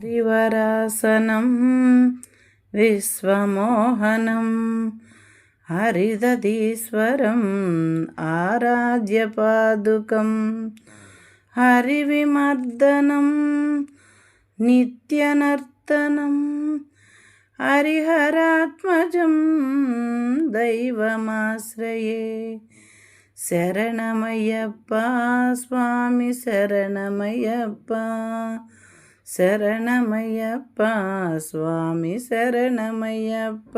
హరివరాసనం విశ్వమోహనం హరిదధీశ్వరం ఆరాధ్యపాదుకం హరివిమర్దనం నిత్యనర్తనం హరిహరాత్మజం దైవమాశ్రయే. శరణమయ్యప్ప స్వామి శరణమయ్యప్ప శరణమయ్యప్ప స్వామి శరణమయ్యప్ప.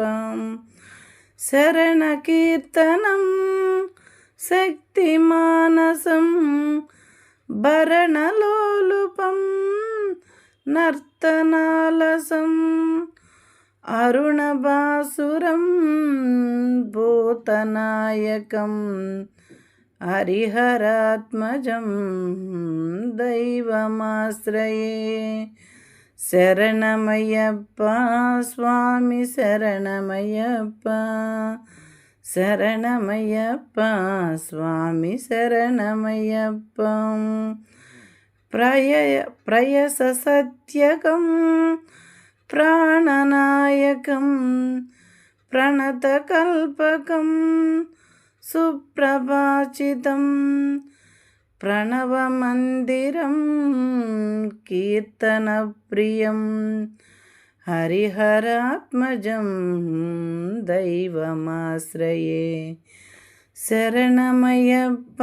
శరణ కీర్తనం శక్తి మానసం భరణలోలుపం నర్తనాలసం అరుణబాసురం భూతనాయకం. హరిహరాత్మజం దైవమాశ్రయే. శరణమయ్యప్ప స్వామి శరణమయ్యప్ప శరణమయ్యప్ప స్వామి శరణమయ్యప్ప. ప్రయ ప్రయస సత్యకం ప్రాణనాయకం ప్రణతకల్పకం సుప్రభాచితం ప్రణవమందిరం కీర్తనప్రియం హరిహరాత్మజం దైవమాశ్రయే శరణమయ్యప్ప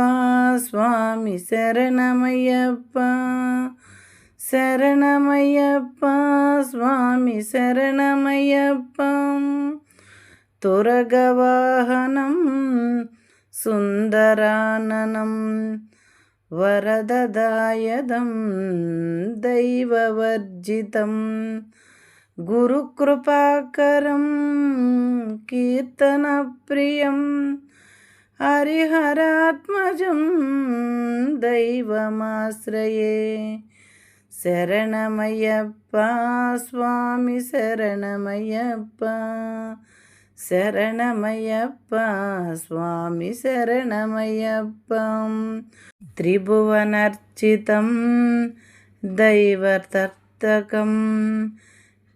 స్వామి శరణమయ్యప్ప శరణమయ్యప్ప స్వామి శరణమయ్యప్ప తురగవాహనం సుందరాననం వరదదాయదం దైవవర్జితం గురుకృపాకరం కీర్తనప్రియం హరిహరాత్మజం దైవమాశ్రయే. శరణమయ్యప్ప స్వామి శరణమయ్యప్ప శరణమయ్యప్ప స్వామి శరణమయ్యప్ప. త్రిభువనర్చితం దైవతర్తకం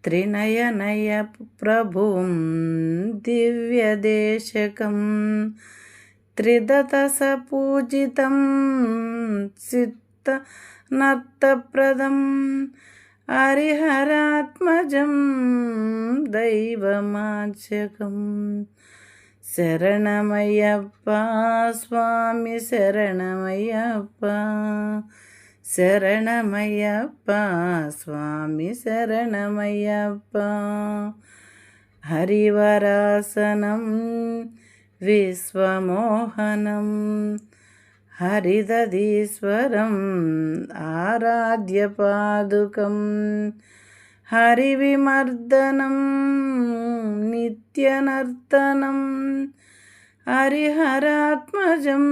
త్రినయనయ ప్రభుం దివ్యదేశకం త్రిదతసపూజితం చిత్త నర్తప్రదం హరిహరాత్మజం దైవమాచకం. శరణమయ్యప్ప స్వామి శరణమయ్యప్ప శరణమయ్యప్ప స్వామి శరణమయ్యప్ప. హరివరాసనం విశ్వమోహనం హరిదధీశ్వరం ఆరాధ్యపాదుకం హరివిమర్దనం నిత్యనర్తనం హరిహరాత్మజం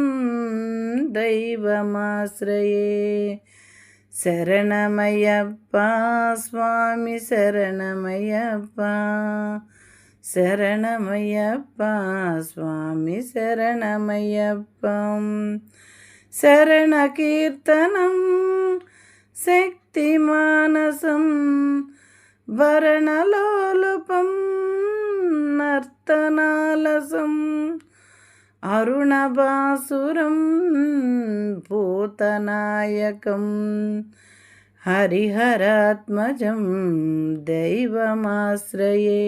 దైవమాశ్రయే. శరణమయ్యప్ప స్వామి శరణమయ్యప్ప. శరణమయ్యప్ప స్వామి శరణమయ్యప్ప. శరణ కీర్తనం శక్తి మానసం భరణలోలుపం నర్తనాలసం అరుణభాసురం భూతనాయకం హరిహరాత్మజం దైవమాశ్రయే.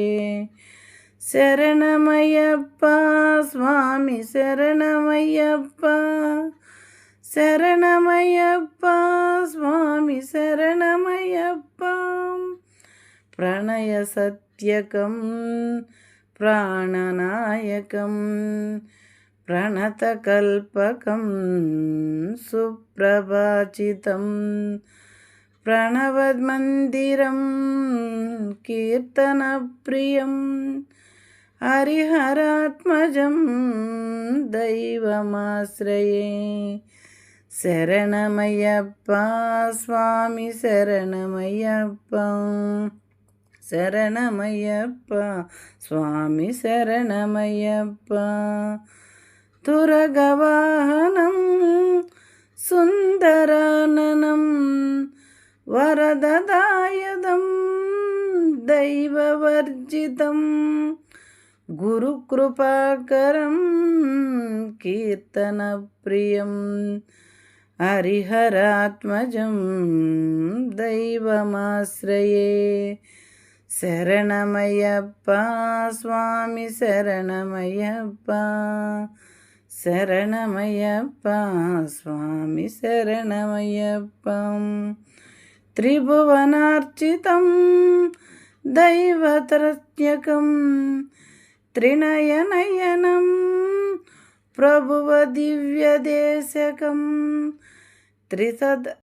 శరణమయ్యప్ప స్వామి శరణమయ్యప్ప శరణమయ్యప్ప స్వామి శరణమయ్యప్ప ప్రణయ సత్యకం ప్రాణనాయకం ప్రణతకల్పకం సుప్రభాచితం ప్రణవమందిరం కీర్తనప్రియం హరిహరాత్మజం దైవమాశ్రయే. శరణమయ్యప్ప స్వామి శరణమయ్యప్ప శరణమయ్యప్ప స్వామి శరణమయ్యప్ప. తురగవాహనం సుందరాననం వరదదాయదం దైవవర్జితం. గురుకృపాకరం కీర్తనప్రియం హరిహరాత్మజం దైవమాశ్రయే. శరణమయ్యప్ప స్వామి శరణమయ్యప్ప శరణమయ్యప్ప స్వామి శరణమయ్యప్ప. త్రిభువనార్చితం దైవతరత్యకం त्रिनयनयन त्रिनयनयनं प्रभुवदिव्यदेशकं त्रिसद्